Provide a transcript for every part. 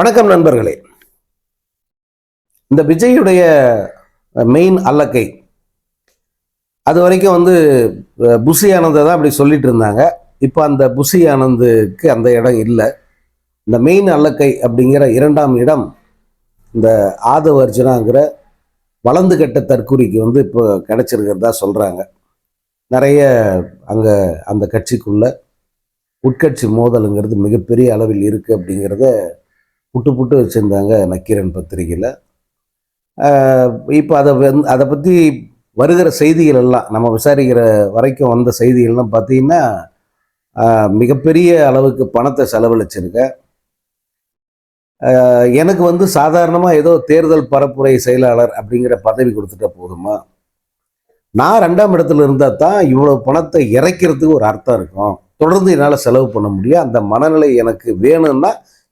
வணக்கம் நண்பர்களே. இந்த விஜயுடைய மெயின் அல்லக்கை அது வரைக்கும் வந்து புசி ஆனந்தை தான் அப்படி சொல்லிட்டு இருந்தாங்க. இப்போ அந்த புசி ஆனந்துக்கு அந்த இடம் இல்லை. இந்த மெயின் அல்லக்கை அப்படிங்கிற இரண்டாம் இடம் இந்த ஆதவ அர்ஜுனாங்கிற வளர்ந்து கட்ட தற்கூரிக்கு வந்து இப்போ கிடச்சிருக்கிறதா சொல்கிறாங்க நிறைய அங்கே அந்த கட்சிக்குள்ள உட்கட்சி மோதலுங்கிறது மிகப்பெரிய அளவில் இருக்குது அப்படிங்கிறத புட்டு புட்டு வச்சுருந்தாங்க நக்கீரன் பத்திரிகையில். இப்போ அதை வந்து அதை பற்றி வருகிற செய்திகள் எல்லாம் நம்ம விசாரிக்கிற வரைக்கும் வந்த செய்திகள்லாம் பார்த்தீங்கன்னா மிகப்பெரிய அளவுக்கு பணத்தை செலவழிச்சிருக்கேன் எனக்கு வந்து சாதாரணமாக ஏதோ தேர்தல் பரப்புரை செயலாளர் அப்படிங்கிற பதவி கொடுத்துட்டா போதுமா? நான் ரெண்டாம் இடத்துல இருந்தால் தான் இவ்வளோ பணத்தை இறைக்கிறதுக்கு ஒரு அர்த்தம் இருக்கும். தொடர்ந்து என்னால் செலவு பண்ண முடியும். அந்த மனநிலை எனக்கு வேணும்னா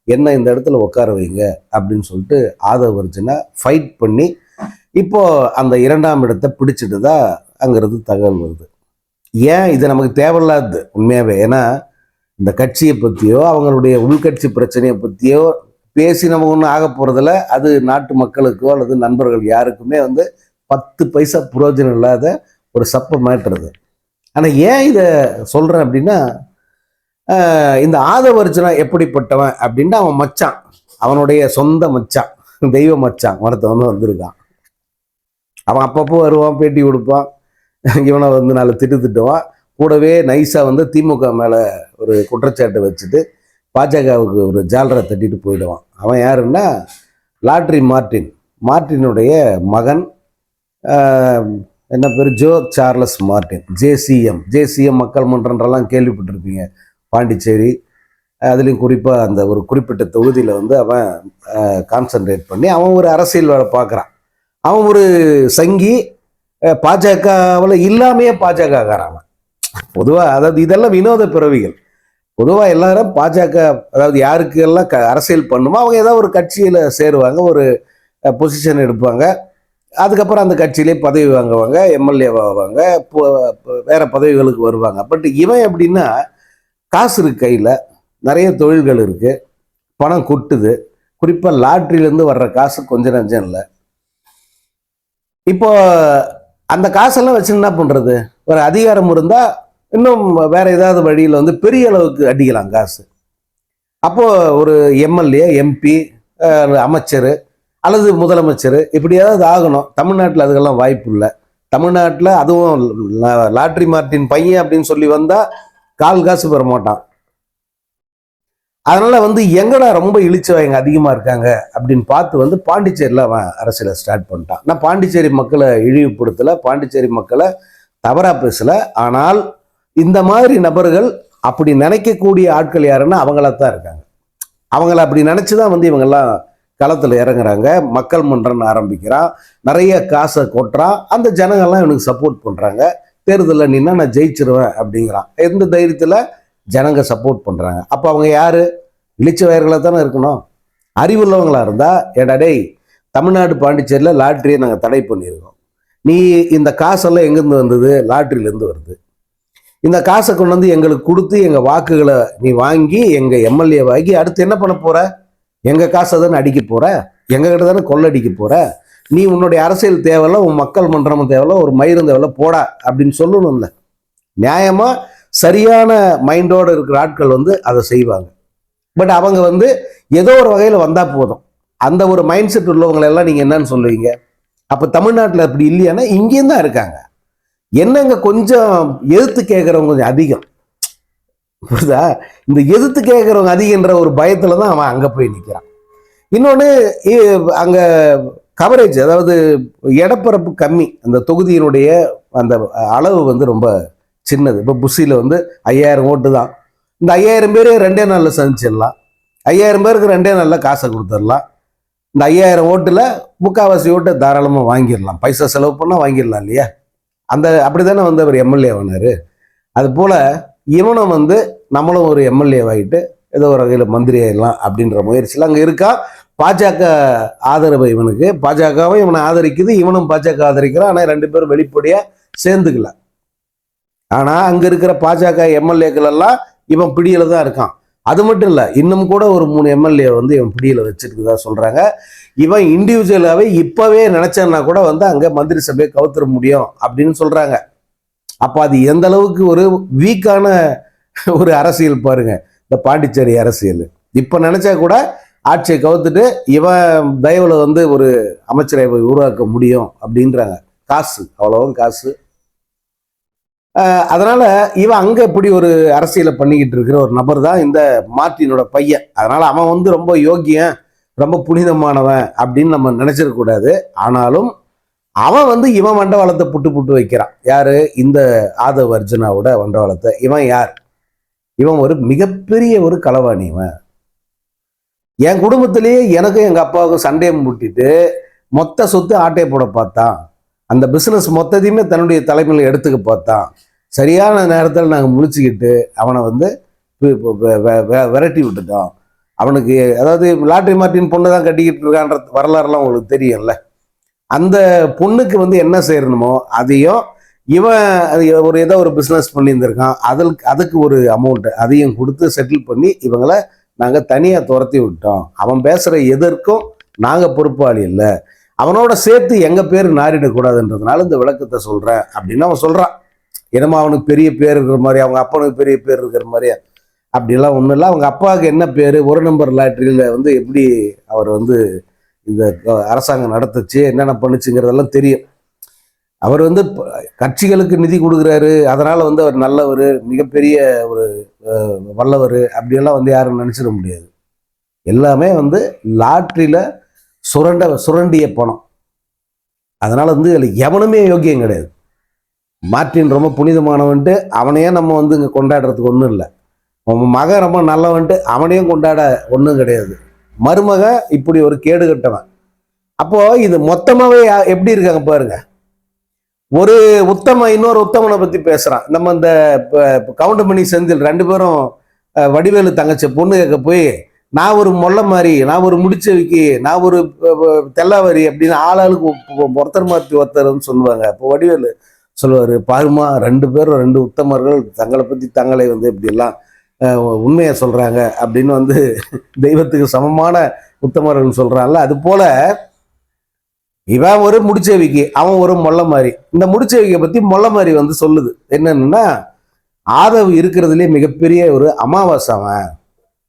என்ன இந்த இடத்துல உட்கார வைங்க அப்படின்னு சொல்லிட்டு ஆதவ அர்ஜுனா ஃபைட் பண்ணி இப்போ அந்த இரண்டாம் இடத்தை பிடிச்சிட்டு தான் அங்கிறது தகவல் வருது. ஏன் இது நமக்கு தேவையில்லாது உண்மையாகவே ஏன்னா இந்த கட்சியை பற்றியோ அவங்களுடைய உள்கட்சி பிரச்சனையை பற்றியோ பேசி நம்ம ஒன்றும் ஆக போகிறதில்ல அது நாட்டு மக்களுக்கோ அல்லது நண்பர்கள் யாருக்குமே வந்து பத்து பைசா புரோஜனம் இல்லாத ஒரு சப்ப மேட்டுறது ஆனால் ஏன் இதை சொல்கிறேன் அப்படின்னா இந்த ஆதவர்ஜனா எப்படிப்பட்டவன் அப்படின்ட்டு அவன் மச்சான். அவனுடைய சொந்த மச்சான். தெய்வ மச்சான். ஒருத்தவன் வந்திருக்கான். அவன் அப்பப்போ வருவான் பேட்டி கொடுப்பான். இவனை வந்து நல்ல திட்டு திட்டுவான். கூடவே நைஸாக வந்து திமுக மேலே ஒரு குற்றச்சாட்டு வச்சுட்டு பாஜகவுக்கு ஒரு ஜாலரை தட்டிட்டு போயிடுவான். அவன் யாருன்னா லாட்ரி மார்ட்டின். மார்ட்டினுடைய மகன் என்ன பேர்? Joe Charles Martin. JCM JCM மக்கள் மன்றன்றெல்லாம் கேள்விப்பட்டிருப்பீங்க. பாண்டிச்சேரி அதுலேயும் குறிப்பாக அந்த ஒரு குறிப்பிட்ட தொகுதியில் வந்து அவன் கான்சன்ட்ரேட் பண்ணி அவன் ஒரு அரசியல் வேலை பார்க்குறான். அவன் ஒரு சங்கி பாஜகவில் இல்லாமையே பாஜக அவன். பொதுவாக அதாவது இதெல்லாம் வினோத பிறவிகள். பொதுவாக எல்லாரும் பாஜக அதாவது யாருக்கு எல்லாம் க அரசியல் பண்ணுமோ அவங்க ஏதாவது ஒரு கட்சியில் சேருவாங்க ஒரு பொசிஷன் எடுப்பாங்க. அதுக்கப்புறம் அந்த கட்சியிலே பதவி வாங்குவாங்க எம்எல்ஏ ஆவாங்க இப்போ- வேற பதவிகளுக்கு வருவாங்க. பட் இவன் எப்படின்னா காசு இருக்கு கையில் நிறைய தொழில்கள் இருக்குது பணம் கொட்டுது. குறிப்பாக லாட்ரியிலேருந்து வர்ற காசு கொஞ்சம் நஞ்சம் இல்லை. இப்போ அந்த காசெல்லாம் வச்சு என்ன பண்ணுறது ஒரு அதிகாரம் இருந்தால் இன்னும் வேற ஏதாவது வழியில் வந்து பெரிய அளவுக்கு அடிக்கலாம் காசு. அப்போது ஒரு எம்எல்ஏ எம்பி அமைச்சர் அல்லது முதலமைச்சர் இப்படியாவது ஆகணும். தமிழ்நாட்டில் அதுக்கெல்லாம் வாய்ப்பு இல்லை. தமிழ்நாட்டில் அதுவும் லா- லாட்ரி மார்ட்டின் பையன் அப்படின்னு சொல்லி வந்தால் கால் காசு பெற மாட்டான் அதனால வந்து எங்கடா ரொம்ப இழிச்சவங்க அதிகமாக இருக்காங்க அப்படின்னு பார்த்து வந்து பாண்டிச்சேரியில் அவன் அரசியலை ஸ்டார்ட் பண்ணிட்டான். நான் பாண்டிச்சேரி மக்களை இழிவுபடுத்தலை பாண்டிச்சேரி மக்களை தவறாக பேசலை. ஆனால் இந்த மாதிரி நபர்கள் அப்படி நினைக்கக்கூடிய ஆட்கள் யாருன்னா அவங்கள தான் இருக்காங்க. அவங்கள அப்படி நினச்சி தான் வந்து இவங்கெல்லாம் களத்தில் இறங்குறாங்க. மக்கள் மன்றம் ஆரம்பிக்கிறான். நிறைய காசை கொட்டுறான். அந்த ஜனங்கள்லாம் இவனுக்கு சப்போர்ட் பண்ணுறாங்க தேர்தலில் நின்னா நான் ஜெயிச்சிருவேன் அப்படிங்கிறான். எந்த தைரியத்தில்? ஜனங்க சப்போர்ட் பண்ணுறாங்க அப்போ அவங்க யார்? இளிச்சவயர்களாக தானே இருக்கணும். அறிவுள்ளவங்களாக இருந்தால் ஏடா டேய் தமிழ்நாடு பாண்டிச்சேரியில் லாட்ரியை நாங்கள் தடை பண்ணியிருக்கோம். நீ இந்த காசெல்லாம் எங்கேருந்து வந்தது? லாட்ரியிலேருந்து வருது. இந்த காசை கொண்டு வந்து எங்களுக்கு கொடுத்து எங்கள் வாக்குகளை நீ வாங்கி எங்கள் எம்எல்ஏ வாங்கி அடுத்து என்ன பண்ண போகிற எங்கள் காசை தானே அடிக்க போற? எங்ககிட்ட தானே கொள்ளடிக்க போகிற நீ உன்னுடைய அரசியல் தேவையில்ல உன் மக்கள் மன்றமும் தேவையில்ல ஒரு மயிரும் தேவையில்ல போடா அப்படின்னு சொல்லணும்ல. நியாயமா சரியான மைண்டோடு இருக்கிற ஆட்கள் வந்து அதை செய்வாங்க. பட் அவங்க வந்து ஏதோ ஒரு வகையில் வந்தால் போதும். அந்த ஒரு மைண்ட் செட் உள்ளவங்களை எல்லாம் என்னன்னு சொல்லுவீங்க? அப்போ தமிழ்நாட்டில் அப்படி இல்லையானா இங்கேயும் தான் இருக்காங்க. என்னங்க கொஞ்சம் எதிர்த்து கேட்குறவங்க கொஞ்சம் அதிகம். புரியுதா? இந்த எதிர்த்து கேட்குறவங்க அதிகன்ற ஒரு பயத்தில் தான் அவன் அங்கே போய் நிற்கிறான் இன்னொன்று அங்கே கவரேஜ் அதாவது இடப்பரப்பு கம்மி. அந்த தொகுதியினுடைய அந்த அளவு வந்து ரொம்ப சின்னது. இப்போ புஷியில் வந்து ஐயாயிரம் ஓட்டு தான். இந்த ஐயாயிரம் பேர் ரெண்டே நாளில் சந்திச்சிடலாம். ஐயாயிரம் பேருக்கு ரெண்டே நாளில் காசை கொடுத்துடலாம். இந்த ஐயாயிரம் ஓட்டில் முக்கால்வாசி ஓட்டை தாராளமாக வாங்கிடலாம். பைசா செலவு பண்ணால் வாங்கிடலாம் இல்லையா? அந்த அப்படி தானே வந்து அவர் எம்எல்ஏ ஆனார். அது போல் இவனும் வந்து நம்மளும் ஒரு எம்எல்ஏ ஆகிட்டு ஏதோ ஒரு வகையில் மந்திரி ஆயிடலாம் அப்படின்ற முயற்சியில் அங்கே இருக்கா? பாஜக ஆதரவு இவனுக்கு. பாஜகவும் இவனை ஆதரிக்குது இவனும் பாஜக ஆதரிக்கிறான். ஆனால் ரெண்டு பேரும் வெளிப்படையாக சேர்ந்துக்கல. ஆனால் அங்கே இருக்கிற பாஜக எம்எல்ஏக்கள் எல்லாம் இவன் பிடியில் தான் இருக்கான். அது மட்டும் இல்லை இன்னும் கூட ஒரு மூணு எம்எல்ஏ வந்து இவன் பிடியில் வச்சிருக்குதா சொல்கிறாங்க இவன் இண்டிவிஜுவலாகவே இப்போவே நினச்சேன்னா கூட வந்து அங்கே மந்திரி சபையை கவுத்துற முடியும் அப்படின்னு சொல்கிறாங்க அப்போ அது எந்த அளவுக்கு ஒரு வீக்கான ஒரு அரசியல் பாருங்கள் இந்த பாண்டிச்சேரி அரசியல். இப்போ நினச்சா கூட ஆட்சியை கவுத்துட்டு இவன் தயவில் வந்து ஒரு அமைச்சரை உருவாக்க முடியும் அப்படின்றாங்க. காசு அவ்வளவும் காசு. அதனால் இவன் அங்கே இப்படி ஒரு அரசியலை பண்ணிக்கிட்டு இருக்கிற ஒரு நபர் தான் இந்த மார்ட்டினோட பையன். அதனால் அவன் வந்து ரொம்ப யோக்கியன் ரொம்ப புனிதமானவன் அப்படின்னு நம்ம நினச்சிடக்கூடாது ஆனாலும் அவன் வந்து இவன் வண்டவாளத்தை புட்டு புட்டு வைக்கிறான். யார்? இந்த ஆதவ் அர்ஜுனாவோட வண்டவாளத்தை. இவன் யார்? இவன் ஒரு மிகப்பெரிய ஒரு களவாணி இவன். என் குடும்பத்திலேயே எனக்கும் எங்கள் அப்பாவுக்கும் சண்டையை முட்டிட்டு மொத்த சொத்து ஆட்டையை போட பார்த்தான். அந்த பிஸ்னஸ் மொத்தத்தையுமே தன்னுடைய தலைமையில் எடுத்துக்க பார்த்தான். சரியான நேரத்தில் நாங்கள் முழிச்சுக்கிட்டு அவனை வந்து விரட்டி விட்டுட்டோம். அவனுக்கு அதாவது லாட்ரி மார்ட்டின் பொண்ணு தான் கட்டிக்கிட்டு இருக்கான்ற வரலாறுலாம் உங்களுக்கு தெரியும்ல. அந்த பொண்ணுக்கு வந்து என்ன செய்யணுமோ அதையும் இவன் அது ஒரு ஏதோ ஒரு பிஸ்னஸ் பண்ணியிருந்திருக்கான். அதில் அதுக்கு ஒரு அமௌண்ட்டு அதையும் கொடுத்து செட்டில் பண்ணி இவங்கள நாங்கள் தனியாக துரத்தி விட்டோம். அவன் பேசுகிற எதற்கும் நாங்கள் பொறுப்பாளி இல்லை. அவனோட சேர்த்து எங்கள் பேர் நாரிடக்கூடாதுன்றதுனால இந்த விளக்கத்தை சொல்கிறேன் அப்படின்னு அவன் சொல்கிறான் என்னமோ அவனுக்கு பெரிய பேர் இருக்கிற மாதிரி அவங்க அப்பனுக்கு பெரிய பேர் இருக்கிற மாதிரி அப்படிலாம் ஒன்றும் இல்லை. அவங்க அப்பாவுக்கு என்ன பேர்? ஒரு நம்பர் லாட்ரியில் வந்து எப்படி அவர் வந்து இந்த அரசாங்கம் நடத்துச்சு? என்னென்ன பண்ணுச்சுங்கிறதெல்லாம் தெரியும். அவர் வந்து கட்சிகளுக்கு நிதி கொடுக்குறாரு. அதனால் வந்து அவர் நல்லவர் மிகப்பெரிய ஒரு வல்லவர் அப்படியெல்லாம் வந்து யாரும் நினச்சிட முடியாது. எல்லாமே வந்து லாட்ரியில் சுரண்ட சுரண்டிய பணம். அதனால் வந்து அதில் எவனுமே யோக்கியம் கிடையாது. மார்ட்டின் ரொம்ப புனிதமானவன்ட்டு அவனையே நம்ம வந்து இங்கே கொண்டாடுறதுக்கு ஒன்றும் இல்லை. உன் மகன் ரொம்ப நல்லவன்ட்டு அவனையும் கொண்டாட ஒன்றும் கிடையாது. மருமக இப்படி ஒரு கேடு கட்டவன். அப்போது இது மொத்தமாகவே யா- எப்படி இருக்காங்க பாருங்கள் ஒரு உத்தம இன்னொரு உத்தமனை பத்தி பேசுறான். நம்ம இந்த கவுண்டமணி செந்தில் ரெண்டு பேரும் வடிவேலு தங்கச்சி பொண்ணு கேட்க போய் நான் ஒரு மொல்ல மாதிரி நான் ஒரு முடிச்சவிக்கி நான் ஒரு தெல்லாவரி அப்படின்னு ஆளாளுக்கு ஒருத்தர் மாற்றி ஒருத்தர்னு சொல்லுவாங்க. இப்போ வடிவேலு சொல்லுவார் பாருமா ரெண்டு பேரும் ரெண்டு உத்தமர்கள் தங்களை பற்றி தங்களை வந்து இப்படியெல்லாம் உண்மையை சொல்கிறாங்க அப்படின்னு வந்து தெய்வத்துக்கு சமமான உத்தமர்கள் சொல்கிறாங்கல்ல அது போல் இவன் ஒரு முடிச்சேவிக்கு அவன் ஒரு மொல்ல மாதிரி இந்த முடிச்சேவிக்கை பத்தி மொல்ல மாதிரி வந்து சொல்லுது. என்னன்னா ஆதவ் இருக்கிறதுலே மிகப்பெரிய ஒரு அமாவாசை அவன்.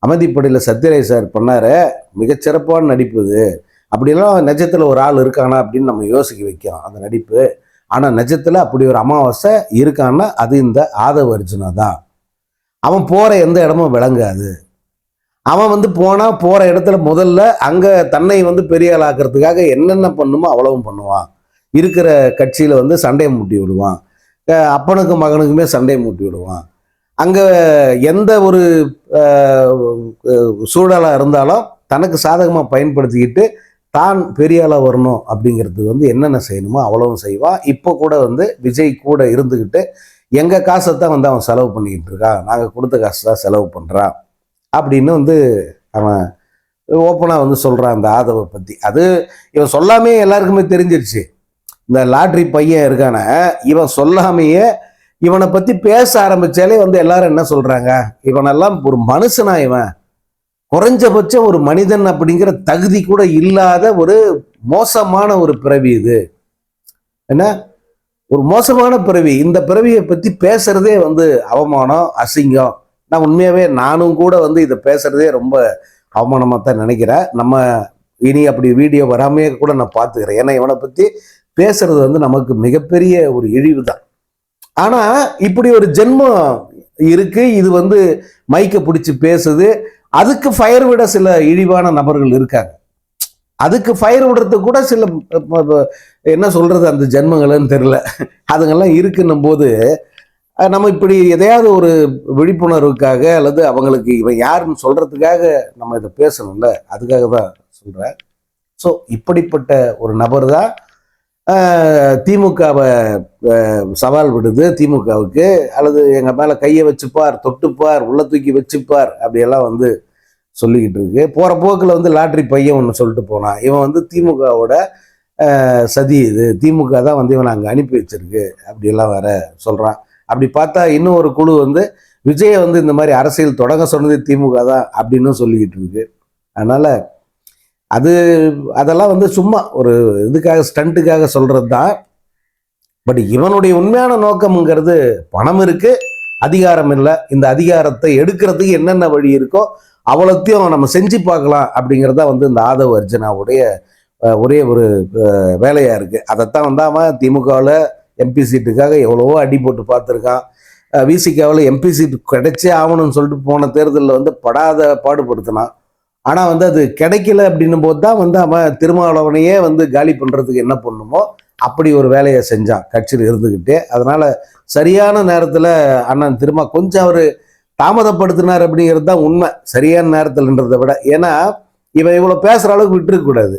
அமைதிப்படையில் சத்யராஜ் சார் பண்ணாரு மிகச்சிறப்பான நடிப்பு இது. அப்படிலாம் நெஜத்தில் ஒரு ஆள் இருக்கானா அப்படின்னு நம்ம யோசிக்க வைக்கிறோம் அந்த நடிப்பு. ஆனால் நெஜத்தில் அப்படி ஒரு அமாவாசை இருக்கான்னா அது இந்த ஆதவ் அர்ஜுனா தான். அவன் போகிற எந்த இடமும் விளங்காது. அவன் வந்து போனால் போகிற இடத்துல முதல்ல அங்கே தன்னை வந்து பெரிய என்னென்ன பண்ணுமோ அவ்வளவும் பண்ணுவான். இருக்கிற கட்சியில் வந்து சண்டையை மூட்டி விடுவான். அப்பனுக்கும் மகனுக்குமே சண்டையை மூட்டி விடுவான். அங்கே எந்த ஒரு சூழலாக இருந்தாலும் தனக்கு சாதகமாக பயன்படுத்திக்கிட்டு தான் பெரியாளாக வரணும் அப்படிங்கிறதுக்கு வந்து என்னென்ன செய்யணுமோ அவ்வளவும் செய்வான். இப்போ கூட வந்து விஜய் கூட இருந்துக்கிட்டு எங்கள் காசை தான் வந்து அவன் செலவு பண்ணிக்கிட்டு இருக்கான். நாங்கள் கொடுத்த காசு தான் செலவு பண்ணுறான் அப்படின்னு வந்து அவன் ஓப்பனாக வந்து சொல்கிறான் அந்த ஆதவை பற்றி அது இவன் சொல்லாமே எல்லாருக்குமே தெரிஞ்சிருச்சு. இந்த லாட்ரி பையன் இருக்கான இவன் சொல்லாமையே இவனை பற்றி பேச ஆரம்பிச்சாலே வந்து எல்லாரும் என்ன சொல்கிறாங்க இவனெல்லாம் ஒரு மனுஷனா இவன். குறைஞ்சபட்சம் ஒரு மனிதன் அப்படிங்கிற தகுதி கூட இல்லாத ஒரு மோசமான ஒரு பிறவி இது. என்ன? ஒரு மோசமான பிறவி. இந்த பிறவியை பற்றி பேசுறதே வந்து அவமானம் அசிங்கம். நான் உண்மையாகவே நானும் கூட வந்து இதை பேசுறதே ரொம்ப அவமானமாக தான் நினைக்கிறேன். நம்ம இனி அப்படி வீடியோ வராமையே கூட நான் பார்த்துக்கிறேன். ஏன்னா இவனை பற்றி பேசுறது வந்து நமக்கு மிகப்பெரிய ஒரு இழிவு தான் ஆனால் இப்படி ஒரு ஜென்மம் இருக்கு. இது வந்து மைக்கை பிடிச்சி பேசுது. அதுக்கு ஃபயர் விட சில இழிவான நபர்கள் இருக்காங்க. அதுக்கு ஃபயர் விடுறதுக்கு கூட சில என்ன சொல்றது அந்த ஜென்மங்கள்னு தெரியல. அதுங்கெல்லாம் இருக்குன்னும் போது நம்ம இப்படி எதையாவது ஒரு விழிப்புணர்வுக்காக அல்லது அவங்களுக்கு இவன் யாருன்னு சொல்றதுக்காக நம்ம இதை பேசணும்ல அதுக்காக தான் சொல்றேன். ஸோ இப்படிப்பட்ட ஒரு நபர் தான் திமுகவை சவால் விடுது திமுகவுக்கு அல்லது எங்கள் மேலே கையை வச்சுப்பார் தொட்டுப்பார் உள்ள தூக்கி வச்சுப்பார் அப்படியெல்லாம் வந்து சொல்லிக்கிட்டு இருக்கு. போகிற போக்கில் வந்து லாட்ரி பையன் ஒன்று சொல்லிட்டு போனான். இவன் வந்து திமுகவோட சதி இது. திமுக தான் வந்து இவனை அங்கே அனுப்பி வச்சிருக்கு அப்படியெல்லாம் வேற சொல்கிறான் அப்படி பார்த்தா இன்னும் ஒரு குழு வந்து விஜயை வந்து இந்த மாதிரி அரசியல் தொடங்க சொன்னது திமுக தான் அப்படின்னு சொல்லிக்கிட்டு இருக்கு. அதனால அது அதெல்லாம் வந்து சும்மா ஒரு இதுக்காக ஸ்டண்ட்டுக்காக சொல்றது தான் பட் இவனுடைய உண்மையான நோக்கம்ங்கிறது பணம் இருக்கு அதிகாரம் இல்லை. இந்த அதிகாரத்தை எடுக்கிறதுக்கு என்னென்ன வழி இருக்கோ அவ்வளோத்தையும் நம்ம செஞ்சு பார்க்கலாம் அப்படிங்கிறதா வந்து இந்த ஆதவ அர்ஜுனாவுடைய ஒரே ஒரு வேலையாக இருக்குது அதைத்தான் வந்து அவன் திமுகவில் எம்பி சீட்டுக்காக எவ்வளவோ அடி போட்டு பார்த்துருக்கான். விசிகாவில் எம்பி சீட்டு கிடைச்சே ஆகணும்னு சொல்லிட்டு போன தேர்தலில் வந்து படாத பாடுபடுத்தினான். ஆனால் வந்து அது கிடைக்கல அப்படின்னும் போது தான் வந்து அவன் திருமாவளவனையே வந்து காலி பண்ணுறதுக்கு என்ன பண்ணுமோ அப்படி ஒரு வேலையை செஞ்சான். கட்சியில் இருந்துக்கிட்டே அதனால் சரியான நேரத்தில் அண்ணன் திரும்ப கொஞ்சம் அவர் தாமதப்படுத்தினார் அப்படிங்கிறது தான் உண்மை. சரியான நேரத்தில்ன்றதை விட. ஏன்னா இவன் இவ்வளோ பேசுகிற அளவுக்கு விட்டுருக்கக்கூடாது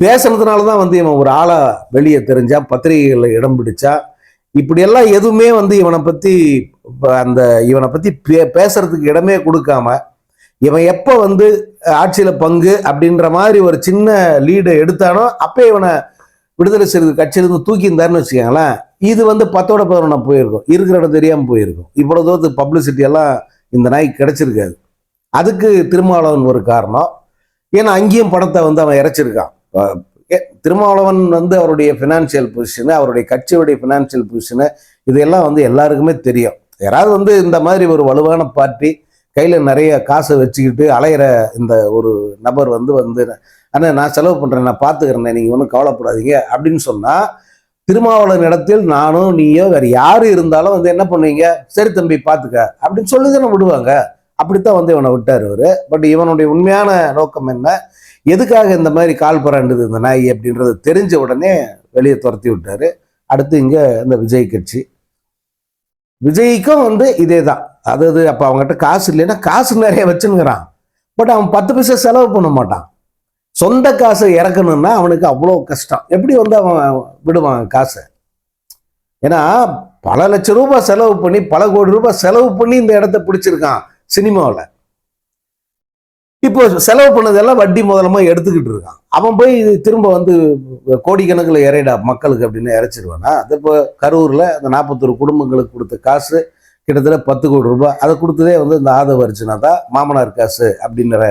பேசுறதுனால தான் வந்து இவன் ஒரு ஆளா வெளியே தெரிஞ்சா பத்திரிகைகளில் இடம் பிடிச்சா இப்படியெல்லாம் எதுவுமே வந்து இவனை பற்றி அந்த இவனை பற்றி பே பேசுறதுக்கு இடமே கொடுக்காம இவன் எப்போ வந்து ஆட்சியில் பங்கு அப்படின்ற மாதிரி ஒரு சின்ன லீடை எடுத்தானோ அப்போ இவனை விடுதலை சிறுத்தை கட்சியிலிருந்து தூக்கி இருந்தாருன்னு வச்சுக்கோங்களேன். இது வந்து பத்தோட பதினொன்னா போயிருக்கும். இருக்கிற இடம் தெரியாமல் போயிருக்கும். இவ்வளோ தூரத்துக்கு பப்ளிசிட்டி எல்லாம் இந்த நாய்க்கு கிடைச்சிருக்காது. அதுக்கு திருமாவளவன் ஒரு காரணம். ஏன்னா அங்கேயும் படத்தை வந்து அவன் இறைச்சிருக்கான். திருமாவளவன் வந்து அவருடைய ஃபினான்ஷியல் பொசிஷனு அவருடைய கட்சியுடைய ஃபினான்ஷியல் பொசிஷனு இதெல்லாம் வந்து எல்லாருக்குமே தெரியும். யாராவது வந்து இந்த மாதிரி ஒரு வலுவான பார்ட்டி கையில் நிறைய காசை வச்சுக்கிட்டு அலையிற இந்த ஒரு நபர் வந்து வந்து அண்ணா நான் செலவு பண்ணுறேன் நான் பார்த்துக்கிறேன் நீங்கள் ஒன்றும் கவலைப்படாதீங்க. அப்படின்னு சொன்னால் திருமாவளவன் இடத்தில் நானும் நீயோ வேறு யார் இருந்தாலும் வந்து என்ன பண்ணுவீங்க? சரி தம்பி பார்த்துக்க அப்படின்னு சொல்லி தானே விடுவாங்க. அப்படித்தான் வந்து இவனை விட்டார் இவர் பட் இவனுடைய உண்மையான நோக்கம் என்ன? எதுக்காக இந்த மாதிரி கால் பராண்டுது இந்த நாய் அப்படின்றது தெரிஞ்ச உடனே வெளியே துரத்தி விட்டார். அடுத்து இங்கே இந்த விஜய் கட்சி. விஜய்க்கும் வந்து இதே தான் அதாவது அப்போ அவங்ககிட்ட காசு இல்லைன்னா காசு நிறைய வச்சுங்கிறான் பட் அவன் பத்து பைசா செலவு பண்ண மாட்டான். சொந்த காசை இறக்கணும்னா அவனுக்கு அவ்வளோ கஷ்டம். எப்படி வந்து அவன் விடுவான் காசை? ஏன்னா பல லட்சம் ரூபாய் செலவு பண்ணி பல கோடி ரூபாய் செலவு பண்ணி இந்த இடத்த பிடிச்சிருக்கான். சினிமாவில். இப்போ செலவு பண்ணதெல்லாம் வட்டி முதலமா எடுத்துக்கிட்டு இருக்கான். அவன் போய் இது திரும்ப வந்து கோடிக்கணக்கில் இறைடா மக்களுக்கு அப்படின்னு இறைச்சிருவானா? அது இப்போ கரூரில் அந்த நாற்பத்தொரு குடும்பங்களுக்கு கொடுத்த காசு கிட்டத்தட்ட பத்து கோடி ரூபாய். அதை கொடுத்ததே வந்து இந்த ஆதவ அர்ச்சனா தான் மாமனார் காசு அப்படின்ற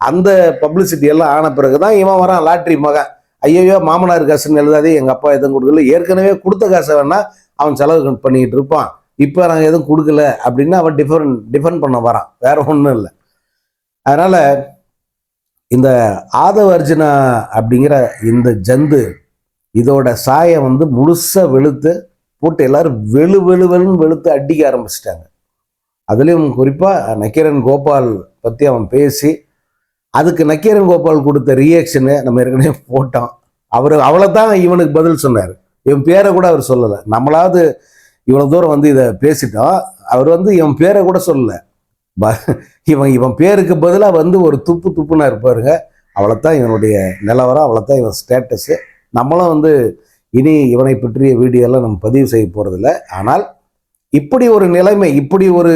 அந்த பப்ளிசிட்டி எல்லாம் ஆன பிறகு தான் இவன் வரான் லாட்ரி மகன். ஐயோ மாமனார் காசுன்னு எழுதாதே எங்கள் அப்பா எதுவும் கொடுக்கல. ஏற்கனவே கொடுத்த காசை வேணால் அவன் செலவு பண்ணிக்கிட்டு இருப்பான். இப்போ நாங்கள் எதுவும் கொடுக்கல அப்படின்னு அவன் டிஃபரெண்ட் டிஃபெண்ட் பண்ண வரான். வேற ஒன்றும் இல்லை. அதனால் இந்த ஆதவ அர்ஜுனா அப்படிங்கிற இந்த ஜந்து இதோட சாயம் வந்து முழுசாக வெளுத்து போட்டு எல்லாரும் வெளு வெளு வெளுன்னு வெளுத்து அடிக்க ஆரம்பிச்சிட்டாங்க. அதுலேயும் குறிப்பாக நக்கீரன் கோபால் பற்றி அவன் பேசி அதுக்கு நக்கீரன் கோபால் கொடுத்த ரியாக்ஷனு நம்ம ஏற்கனவே போட்டோம். அவர் அவளை தான் இவனுக்கு பதில் சொன்னார். இவன் பேரை கூட அவர் சொல்லலை. நம்மளாவது இவ்வளோ தூரம் வந்து இதை பேசிட்டோம் அவர் வந்து இவன் பேரை கூட சொல்லலை. இவன் இவன் பேருக்கு பதிலாக வந்து ஒரு துப்பு துப்புனா இருப்பாருங்க. அவ்வளோத்தான் இவனுடைய நிலவரம் அவ்வளோத்தான் இவன் ஸ்டேட்டஸு நம்மளும் வந்து இனி இவனை பற்றிய வீடியோலாம் நம்ம பதிவு செய்ய போகிறதில்ல ஆனால் இப்படி ஒரு நிலைமை இப்படி ஒரு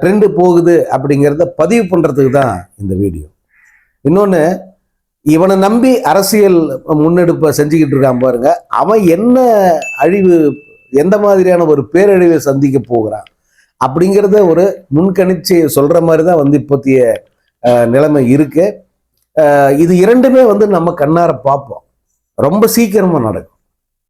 ட்ரெண்டு போகுது அப்படிங்கிறத பதிவு பண்ணுறதுக்கு தான் இந்த வீடியோ இன்னொன்று இவனை நம்பி அரசியல் முன்னெடுப்பை செஞ்சுக்கிட்டு இருக்கான் பாருங்க. அவன் என்ன அழிவு எந்த மாதிரியான ஒரு பேரழிவை சந்திக்க போகிறான் அப்படிங்கிறத ஒரு முன்கணிச்சு சொல்கிற மாதிரி தான் வந்து இப்போத்திய நிலைமை இருக்கு. இது இரண்டுமே வந்து நம்ம கண்ணார பார்ப்போம். ரொம்ப சீக்கிரமாக நடக்கும்.